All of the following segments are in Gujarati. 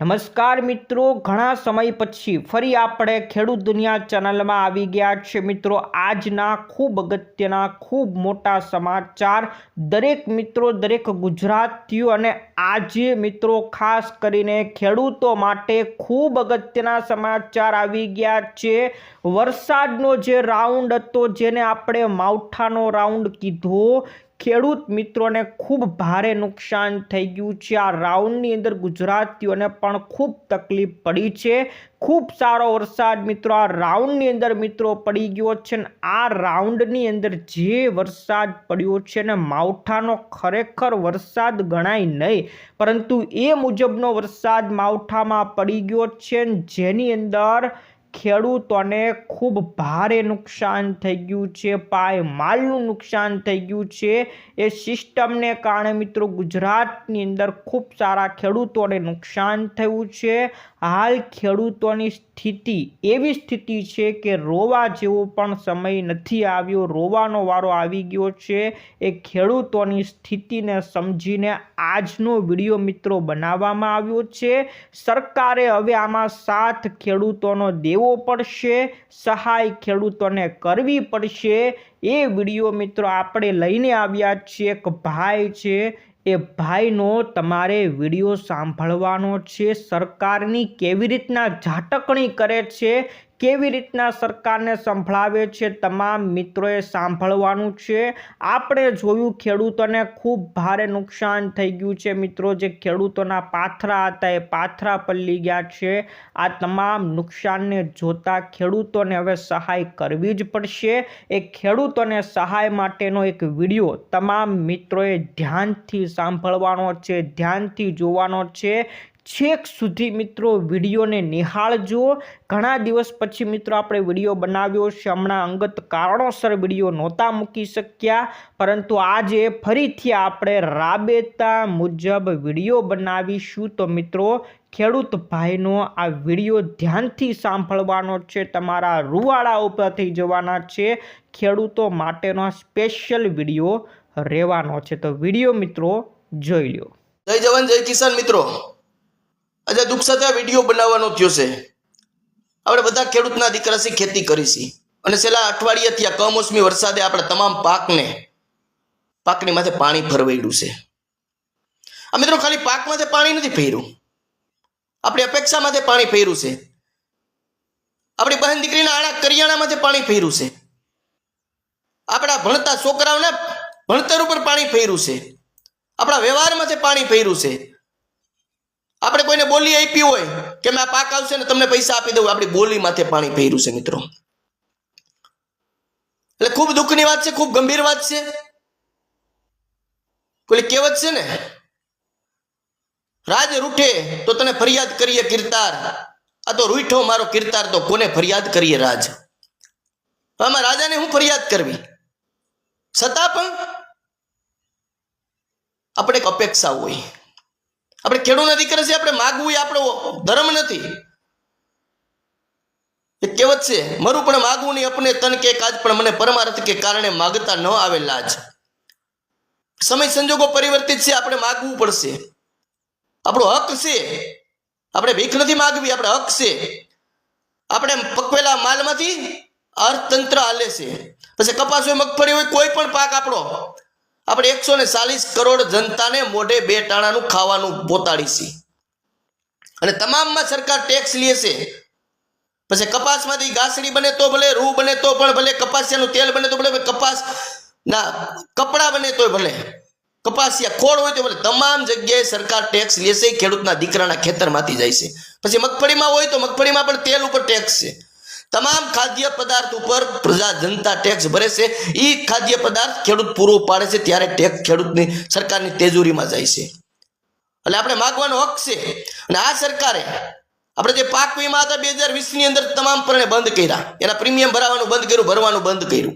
નમસ્કાર મિત્રો, ઘણા સમય પછી ફરી આપણે ખેડૂત દુનિયા ચેનલમાં આવી ગયા છે મિત્રો, આજના ખૂબ અગત્યના, ખૂબ મોટા સમાચાર. દરેક મિત્રો, દરેક ગુજરાતીઓ અને આજે મિત્રો, ખાસ કરીને ખેડૂતો માટે ખૂબ અગત્યના સમાચાર આવી ગયા છે. વરસાદનો જે રાઉન્ડ હતો, જેને આપણે માવઠાનો રાઉન્ડ કીધો, ખેડૂત મિત્રોને ખૂબ ભારે નુકસાન થઈ ગયું છે. આ રાઉન્ડની અંદર ગુજરાતીઓને પણ ખૂબ તકલીફ પડી છે. ખૂબ સારો વરસાદ મિત્રો, આ રાઉન્ડની અંદર મિત્રો પડી ગયો છે ને આ રાઉન્ડની અંદર જે વરસાદ પડ્યો છે ને માવઠાનો ખરેખર વરસાદ ગણાય નહીં. પરંતુ એ મુજબનો વરસાદ માવઠામાં પડી ગયો છે જેની અંદર ખેડૂતોને ખૂબ ભારે નુકસાન થઈ ગયું છે, પાય માલનું નુકસાન થઈ ગયું છે. એ સિસ્ટમને કારણે મિત્રો ગુજરાતની અંદર ખૂબ સારા ખેડૂતોને નુકસાન થયું છે. હાલ ખેડૂતોની સ્થિતિ એવી સ્થિતિ છે કે રોવા જેવો પણ સમય નથી આવ્યો. રોવાનો વારો આવી ગયો છે. એ ખેડૂતોની સ્થિતિને સમજીને આજનો વીડિયો મિત્રો બનાવવામાં આવ્યો છે. સરકારે હવે આમાં સાથ ખેડૂતોનો દેવો પડશે. સહાય ખેડૂતોને કરવી પડશે. એ વીડિયો મિત્રો આપણે લઈને આવ્યા છીએ. એક ભાઈ છે એ ભાઈનો તમારે વીડિયો સાંભળવાનો છે. સરકારની કેવી રીતના ઝાટકણી કરે છે? કેવી રીતના સરકારને સંભળાવે છે તમામ મિત્રોએ સાંભળવાનું છે. આપણે જોયું ખેડૂતોને ખૂબ ભારે નુકસાન થઈ ગયું છે મિત્રો. જે ખેડૂતોના પાથરા હતા એ પાથરા પલ્લી ગયા છે. આ તમામ નુકસાનને જોતા ખેડૂતોને હવે સહાય કરવી જ પડશે. એ ખેડૂતોને સહાય માટેનો એક વીડિયો તમામ મિત્રોએ ધ્યાનથી સાંભળવાનો છે, ધ્યાનથી જોવાનો છે. છેક સુધી મિત્રો વિડીયોને નિહાળજો. ઘણા દિવસ પછી મિત્રો આપણે વીડિયો બનાવ્યો છે. હમણાં અંગત કારણોસર વીડિયો નહોતા મૂકી શક્યા. પરંતુ આજે ફરીથી આપણે રાબેતા મુજબ વીડિયો બનાવીશું. તો મિત્રો, ખેડૂત ભાઈનો આ વીડિયો ધ્યાનથી સાંભળવાનો છે. તમારા રૂવાડા ઉપર થઈ જવાના છે. ખેડૂતો માટેનો સ્પેશિયલ વીડિયો રહેવાનો છે. તો વીડિયો મિત્રો જોઈ લો જય જવાન, જય કિસાન મિત્રો. આજે દુઃખ સાથે આ વીડિયો બનાવવાનો થયો છે. આપણે બધા ખેડૂતના દીકરાથી ખેતી કરી અને છેલ્લા અઠવાડિયાથી આ કમોસમી વરસાદે આપણે તમામ પાકને, પાકની માથે પાણી ફરવાડ્યું છે. આ મિત્રો ખાલી પાક માથે પાણી નથી ફેર્યું આપણી અપેક્ષા માથે પાણી ફેર્યું છે. આપણી બહેન દીકરીના આડા કરિયાણા માથે પાણી ફેર્યું છે. આપણા ભણતા છોકરાઓને ભણતર ઉપર પાણી ફેર્યું છે. આપણા વ્યવહારમાંથી પાણી ફેર્યું છે. આપણે કોઈને બોલી આપી હોય કે મેં પાક આવશે ને તમને પૈસા આપી દઉં, આપણી બોલી માથે પાણી પહેર્યું છે મિત્રો. એટલે ખૂબ દુઃખની વાત છે, ખૂબ ગંભીર વાત છે. કોઈ કહેવત છે ને? રાજ રૂઠે તો તને ફરિયાદ કરીએ કિરતાર. આ તો રૂઠો મારો કિરતાર, તો કોને ફરિયાદ કરીએ રાજ? આમાં રાજાને હું ફરિયાદ કરવી? છતાં પણ આપણે એક અપેક્ષા હોય. આપણે ખેડૂતના દીકરા છે, આપણે માગવું એ આપણો ધર્મ નથી. એ કહેવત છે, મરું પણ માગવું નહીં, અપને તન કે કાજ પણ મને પરમાર્થ કે કારણે માગતા ન આવે લાજ. સમય સંજોગો પરિવર્તિત છે, આપણે માગવું પડશે. આપણો હક છે, આપણે ભીખ નથી માગવી, આપણે હક છે. આપણે પકવેલા માલમાંથી અર્થતંત્ર હાલે છે. પછી કપાસ હોય, મગફળી હોય, કોઈ પણ પાક આપણો આપણે એકસો ને ચાલીસ કરોડ જનતાને મોઢે બે ટાણાનું ખાવાનું પોતાડી અને તમામમાં સરકાર ટેક્સ લે છે. પછી કપાસમાંથી ગાસડી બને તો ભલે, રૂ બને તો પણ ભલે, કપાસિયાનું તેલ બને તો ભલે કપાસ ના કપડાં બને તો ભલે, કપાસિયા ખોળ હોય તો ભલે, તમામ જગ્યાએ સરકાર ટેક્સ લેશે ખેડૂતના દીકરાના ખેતરમાંથી જાય છે. પછી મગફળીમાં હોય તો મગફળીમાં પણ તેલ ઉપર ટેક્સ છે. તમામ ખાદ્ય પદાર્થ ઉપર પ્રજા જનતા ટેક્સ ભરે છે. એ ખાદ્ય પદાર્થ ખેડૂત પૂરો પાડે છે ત્યારે ટેક્સ ખેડૂતની સરકારની તેજોરીમાં જાય છે. એટલે આપણે માગવાનો હક છે. અને આ સરકારે આપણે જે પાક વીમા હતા બે હજાર વીસની અંદર તમામ પરણે બંધ કર્યા. એના પ્રીમિયમ ભરાવાનું બંધ કર્યું, ભરવાનું બંધ કર્યું.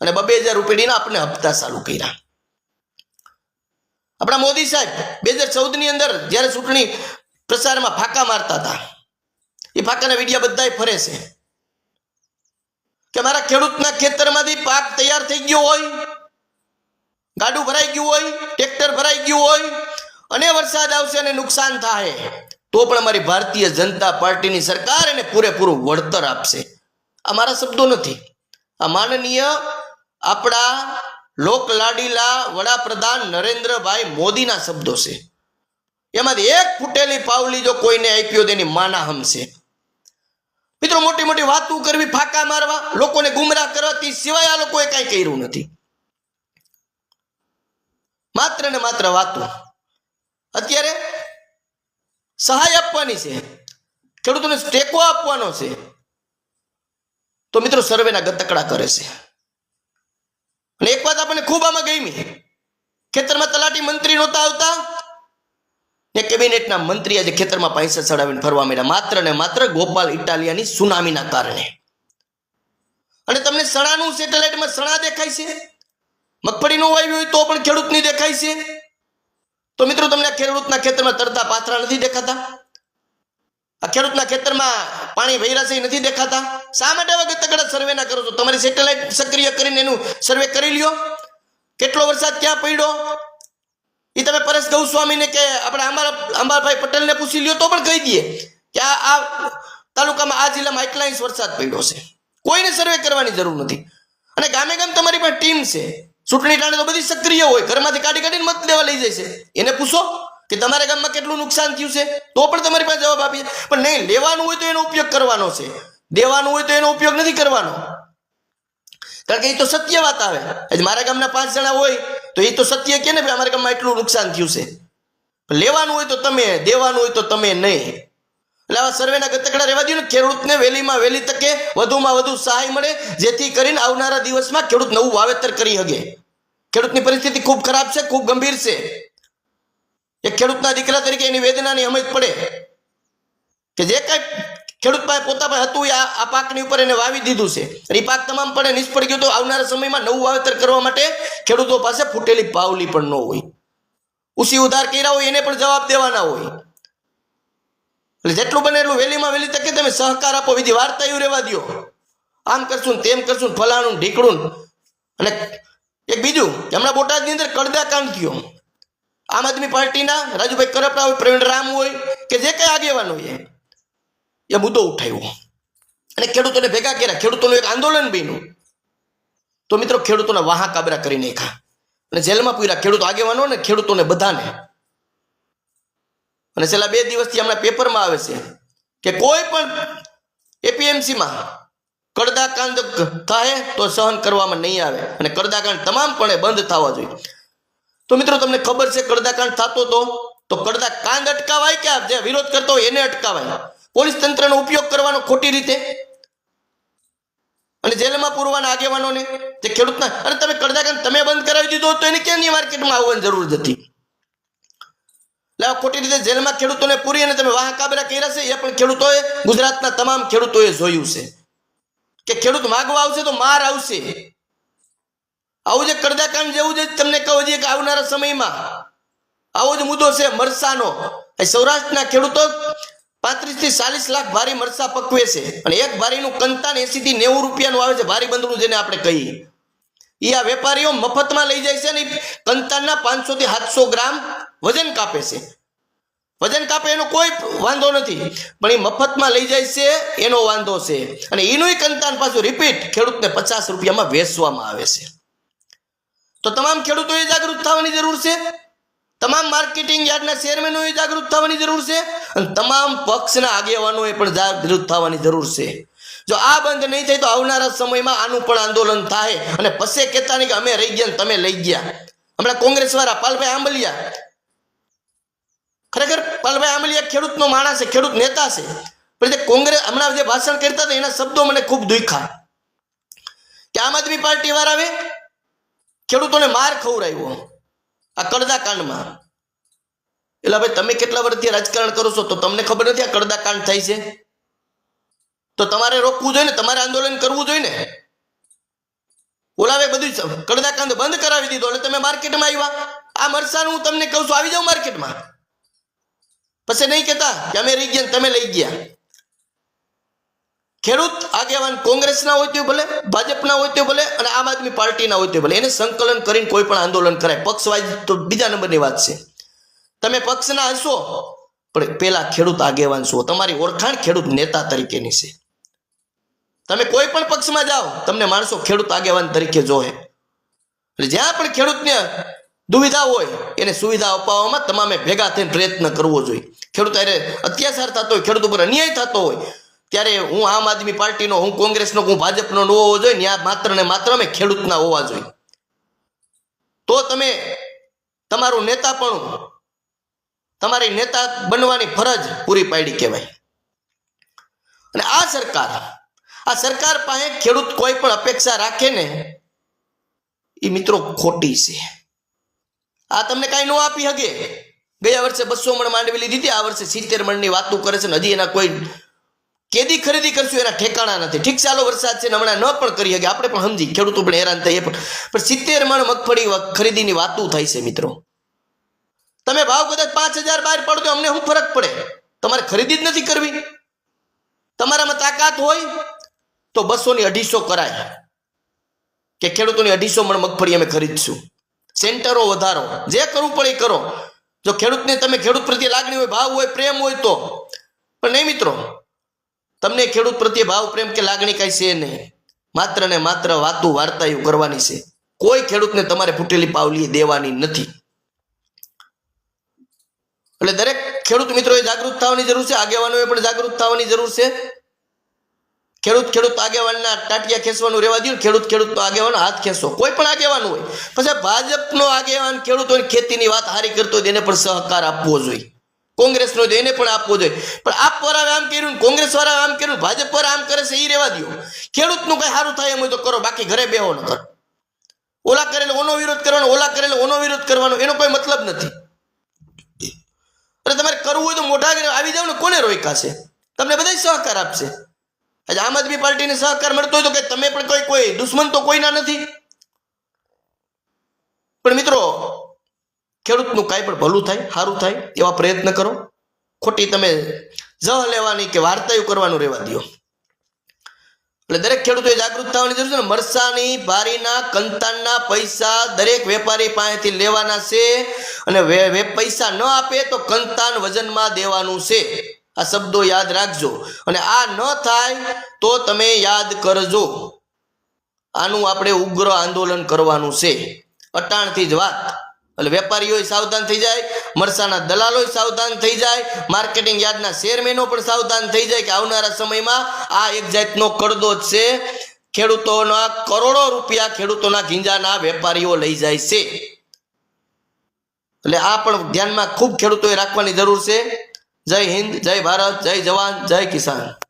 અને બબે હજાર રૂપિયાના આપણે હપ્તા ચાલુ કર્યા. આપણા મોદી સાહેબ બે હજાર ચૌદની અંદર જ્યારે ચૂંટણી પ્રચારમાં ફાંકા મારતા હતા, એ ફાંકાના વિડીયા બધાય ફરે છે. કે મારા ખેડૂતના ખેતરમાંથી પાક તૈયાર થઈ ગયો હોય, ગાડું ભરાઈ ગયું હોય, ટ્રેક્ટર ભરાઈ ગયું હોય, અને વરસાદ આવશે અને નુકસાન થાય, તો પણ અમારી ભારતીય જનતા પાર્ટીની સરકાર એને પૂરેપૂરું વળતર આપશે. આ મારા શબ્દો નથી. આ માનનીય આપણા લોકલાડીલા વડાપ્રધાન નરેન્દ્રભાઈ મોદીના શબ્દો છે. એમાંથી એક ફૂટેલી પાવલી જો કોઈને આપ્યો તેની માના હમશે. મિત્રો, મોટી મોટી વાતો કરવી, ફાકા મારવા, લોકોને ગુમરાહ કરવાથી સિવાય આ લોકોએ કાંઈ કર્યું નથી. માત્ર ને માત્ર વાતો. અત્યારે સહાય આપવાની છે. ખેડૂતોને ટેકો આપવાનો છે. તો મિત્રો, સર્વેના ગતકડા કરે છે. અને એક વાત આપણને ખૂબ આમાં ગમી. ખેતરમાં તલાટી મંત્રી નહોતા આવતા. કેબિનેટના મંત્રી આજે ખેતરમાં પૈસા ચડાવીને ફરવા માંડ્યા. માત્ર ને માત્ર ગોપાલ ઇટાલિયાની સુનામીના કારણે. અને તમને સણાનું સેટેલાઇટમાં સણા દેખાય છે? મગફળી વાવ્યું હોય તો પણ ખેડૂતની દેખાય છે? તો મિત્રો, તમને ખેડૂતના ખેતરમાં તરતા પાથરા નથી દેખાતા? આ ખેડૂતના ખેતરમાં પાણી વહેરા છે નથી દેખાતા? શા માટે આવા તગડા સર્વે ના કરો છો? તમારી સેટેલાઇટ સક્રિય કરીને એનું સર્વે કરી લ્યો. કેટલો વરસાદ ક્યાં પડ્યો? એ તમે પરેશ ગૌસ્વામીને કે આપણે અમારા અંબાભાઈ પટેલને પૂછી લ્યો તો પણ કહી દઈએ કે આ આ તાલુકામાં આ જિલ્લામાં એટલા ઇંચ વરસાદ પડ્યો છે. કોઈને સર્વે કરવાની જરૂર નથી. અને ગામે ગામ તમારી પાસે ટીમ છે. ચૂંટણી ટાણે તો બધી સક્રિય હોય. ઘરમાંથી કાઢી કાઢીને મત લેવા લઈ જાય છે. એને પૂછો કે તમારા ગામમાં કેટલું નુકસાન થયું છે? તો પણ તમારી પાસે જવાબ આપીએ. પણ નહીં, લેવાનું હોય તો એનો ઉપયોગ કરવાનો છે. દેવાનું હોય તો એનો ઉપયોગ નથી કરવાનો. કારણ કે એ તો સત્ય વાત આવે. આજે મારા ગામના પાંચ જણા હોય, તો એ તો સત્ય કે ને ભાઈ અમારા ગામમાં એટલું નુકસાન થયું છે? લેવાનું હોય તો તમે, દેવાનું હોય તો તમે નહીં. એટલે આવા સર્વેના ગતકડા રહેવા દો ને, ખેડૂતને વહેલીમાં વહેલી તકે વધુમાં વધુ સહાય મળે, જેથી કરીને આવનારા દિવસમાં ખેડૂત નવું વાવેતર કરી શકે ખેડૂતની પરિસ્થિતિ ખૂબ ખરાબ છે, ખૂબ ગંભીર છે. એક ખેડૂતના દીકરા તરીકે એની વેદનાની સમજ પડે. કે જે કાંઈ ખેડૂત પાસે પોતા પાસે હતું આ આ પાકની ઉપર એને વાવી દીધું છે. એ પાક તમામ પડે, નિષ્ફળ ગયો તો આવનારા સમયમાં નવું વાવેતર કરવા માટે ખેડૂતો પાસે ફૂટેલી પાવલી પણ ન હોય. ઉસી ઉધાર કર્યા હોય, એને પણ જવાબ દેવાના હોય. એટલે જેટલું બને એટલું વહેલીમાં વહેલી તકે તમે સહકાર આપો. બીજી વાર્તા એવું રહેવા દો આમ કરશું તેમ કરશું ફલાણું ઢીકડું અને એક બીજું, હમણાં બોટાદની અંદર કડદા કાંડ થયો. આમ આદમી પાર્ટીના રાજુભાઈ કરપડા હોય, પ્રવીણ રામ હોય, કે જે કઈ આગેવાન હોય એ મુદ્દો ઉઠાવ્યો અને ખેડૂતોને ભેગા કર્યા. ખેડૂતોનું એક આંદોલન બન્યું. તો મિત્રો, ખેડૂતોના વાહા કાબરા કરી નાખ્યા. અને જેલમાં પૂર્યા. ખેડૂત આગેવાનો ને ખેડૂતોને બધાને. અને છેલ્લા બે દિવસથી હમણાં પેપરમાં આવે છે કે કોઈ પણ એપીએમસીમાં કડદાકાંડ થાય તો સહન કરવામાં નહીં આવે. અને કડદાકાંડ તમામપણે બંધ થવા જોઈએ. તો મિત્રો, તમને ખબર છે કડદાકાંડ થતો તો તો કડદાકાંડ અટકાવાય કે જે વિરોધ કરતો હોય એને અટકાવાય? પોલીસ તંત્રનો ઉપયોગ કરવાનો ખોટી રીતે. અને જેલમાં પૂરવાના આગેવાનોને જે ખેડૂતના અને તમે કડદાકાંડ તમે બંધ કરાવી દીધો તો એને કેમની માર્કેટમાં આવવાની જરૂર નથી એટલે ખોટી રીતે જેલમાં ખેડૂતોને પૂરી અને તમે વાહ કાબરા કર્યા છે, એ પણ ખેડૂતોએ ગુજરાતના તમામ ખેડૂતોએ જોયું છે. કે ખેડૂત માગવા આવશે તો માર આવશે. આવું જે કડદાકાંડ જેવું જ તમને કહું છે કે આવનારા સમયમાં આવો જ મુદ્દો છે મરસાનો. સૌરાષ્ટ્રના ખેડૂતો પાંત્રીસથી ચાલીસ લાખ ભારી મરચા પકવે છે. અને એક ભારીનું કંતાન એસી થી નેવું રૂપિયાનું આવે છે ભારી બંદરું જેને આપણે કહીએ. એ આ વેપારીઓ મફતમાં લઈ જાય છે અને કંતાનના પાંચસો થી સાતસો ગ્રામ વજન કાપે છે. વજન કાપે એનો કોઈ વાંધો નથી, પણ એ મફતમાં લઈ જાય છે એનો વાંધો છે. અને એનું કંતાન પાછું રિપીટ ખેડૂતને પચાસ રૂપિયામાં વેચવામાં આવે છે. તો તમામ ખેડૂતોએ જાગૃત થવાની જરૂર છે? તમામ માર્કેટિંગ યાર્ડના ચેરમેનોએ જાગૃત થવાની જરૂર છે? અને તમામ પક્ષના આગેવાનોએ પણ જાગૃત થવાની જરૂર છે. જો આ બંધ નહીં થાય તો આવનારા સમયમાં આનું પણ આંદોલન થાય અને પછી કહેતા નહીં કે અમે રહી ગયા તમે લઈ ગયા. હમણાં કોંગ્રેસ વાળા પાલભાઈ આંબલિયા. ખરેખર પાલભાઈ આંબલિયા ખેડૂતનો માણસ છે, ખેડૂત નેતા છે. પણ જે કોંગ્રેસ હમણાં જે ભાષણ કરતા હતા એના શબ્દો મને ખૂબ દુઃખા કે આમ આદમી પાર્ટી વાળા આવે? ખેડૂતોને માર ખવડાવ્યો. આ કડદા કાંડમાં એટલે ભાઈ, તમે કેટલા વર્ષથી રાજકારણ કરો છો? તો તમને ખબર નથી આ કડદા કાંડ થાય છે? તો તમારે રોકવું જોઈએ ને? તમારે આંદોલન કરવું જોઈએ ને? ઓલાવે બધું જ કડદા કાંડ બંધ કરાવી દીધો અને તમે માર્કેટમાં આવ્યા. આ મરસાનું હું તમને કહું છું, આવી જાઉં માર્કેટમાં. પછી નહીં કહેતા કે અમે રહી ગયા તમે લઈ ગયા. ખેડૂત આગેવાન કોંગ્રેસના હોય તો ભલે, ભાજપના હોય તો ભલે અને આમ આદમી પાર્ટીના હોય તો ભલે. એને સંકલન કરીને કોઈ પણ આંદોલન કરાય. પક્ષવાઇઝ તો બીજા નંબરની વાત છે. તમે પક્ષના હશો. પણ પેલા ખેડૂત આગેવાન છો. તમારી ઓળખાણ ખેડૂત નેતા તરીકેની છે. તમે કોઈ પણ પક્ષમાં જાઓ, તમને માણસો ખેડૂત આગેવાન તરીકે જોહે. એટલે જ્યાં પણ ખેડૂતને દુવિધા હોય, એને સુવિધા અપાવવામાં તમામે ભેગા થઈને પ્રયત્ન કરવો જોઈએ. ખેડૂત અરે અત્યાચાર થતો હોય, ખેડૂત ઉપર અન્યાય થતો હોય, ત્યારે હું આમ આદમી પાર્ટીનો, હું કોંગ્રેસનો, હું ભાજપનો ન હોવો જોઈએ ત્યાં માત્ર ને માત્ર અમે ખેડૂતના હોવા જોઈએ. તો તમે તમારું નેતાપણું તમારી નેતા બનવાની ફરજ પૂરી પાડી કહેવાય. અને આ સરકાર આ સરકાર પાસે ખેડૂત કોઈ પણ અપેક્ષા રાખે ને એ મિત્રો ખોટી છે. આ તમને કાંઈ ન આપી શકે ગયા વર્ષે બસો મણ માંડવી લીધી આ વર્ષે સિત્તેર મણની વાતો કરે છે ને, હજી એના કોઈ કેદી ખરીદી કરશું, એના ઠેકાણા નથી. ઠીક ચાલો વરસાદ છે ને, હમણાં ન પણ કરી શકે આપણે પણ સમજી, ખેડૂતો પણ હેરાન થઈએ પણ સિત્તેર મણ મગફળી ખરીદીની વાતો થાય છે, મિત્રો. તમે ભાવ કદાચ પાંચ હજાર બહાર પડતો અમને શું ફરક પડે? તમારે ખરીદી જ નથી કરવી. તમારામાં તાકાત હોય તો બસો ની અઢીસો કરાય. કે ખેડૂતોની અઢીસો મણ મગફળી અમે ખરીદશું. સેન્ટરો વધારો. જે કરવું પડે એ કરો. જો ખેડૂતને તમે ખેડૂત પ્રત્યે લાગણી હોય, ભાવ હોય, પ્રેમ હોય તો. પણ નહીં મિત્રો, તમને ખેડૂત પ્રત્યે ભાવ, પ્રેમ કે લાગણી કાંઈ છે નહીં. માત્ર ને માત્ર વાતું વાર્તાયું કરવાની છે. કોઈ ખેડૂતને તમારે ફૂટેલી પાવલી દેવાની નથી. એટલે દરેક ખેડૂત મિત્રોએ જાગૃત થવાની જરૂર છે, આગેવાનોએ પણ જાગૃત થવાની જરૂર છે. ખેડૂત ખેડૂત આગેવાનના ટાટિયા ખેંચવાનું રહેવા દઉં ખેડૂત ખેડૂતનો આગેવાન હાથ ખેંચો. કોઈ પણ આગેવાન હોય, પછી ભાજપનો આગેવાન ખેડૂતોની ખેતીની વાત હારી કરતો હોય એને પણ સહકાર આપવો જોઈએ. કોંગ્રેસનો એને પણ આપવો જોઈએ. પણ આપ વાળા આમ કર્યું કોંગ્રેસ વાળા આમ કર્યું ભાજપ પર આમ કરે છે એ રહેવા દો ખેડૂતનું કઈ સારું થાય એમ હોય તો કરો, બાકી ઘરે બેહો ન કરો. ઓલા કરેલો, ઓનો વિરોધ કરવાનો, ઓલા કરેલો, ઓનો વિરોધ કરવાનો, એનો કોઈ મતલબ નથી. અરે તમારે કરવું હોય તો મોઢા આવી જાવ ને કોને રોકાશે તમને બધા સહકાર આપશે. આજે આમ આદમી પાર્ટીને સહકાર મળતો હોય તો કે તમે પણ કોઈ કોઈ દુશ્મન તો કોઈના નથી. પણ મિત્રો, ખેડૂતનું કાંઈ પણ ભલું થાય સારું થાય એવા પ્રયત્ન કરો. ખોટી તમે જહ લેવાની કે વાર્તાયું કરવાનું રહેવા દો એટલે દરેક ખેડૂતોએ જાગૃત થવાની જરૂર છે ને, મરસાની, બારીના, કંતાનના પૈસા દરેક વેપારી પાસેથી લેવાના છે અને પૈસા ન આપે તો કંતાન વજનમાં દેવાનું છે. આ શબ્દો યાદ રાખજો. અને આ ન થાય તો તમે યાદ કરજો. આનું આપણે ઉગ્ર આંદોલન કરવાનું છે. અટાણથી જ વાત. એટલે વેપારીઓ સાવધાન થઈ જાય, મરસાના દલાલો સાવધાન થઈ જાય, માર્કેટિંગ યાર્ડના શેરમેનો પણ સાવધાન થઈ જાય કે આવનારા સમયમાં આ એક જાતનો કડદો જ છે. ખેડૂતોના કરોડો રૂપિયા ખેડૂતોના ગીંજાના વેપારીઓ લઈ જાય છે. એટલે આ પણ ધ્યાનમાં ખૂબ ખેડૂતોએ રાખવાની જરૂર છે. જય હિન્દ, જય ભારત, જય જવાન, જય કિસાન.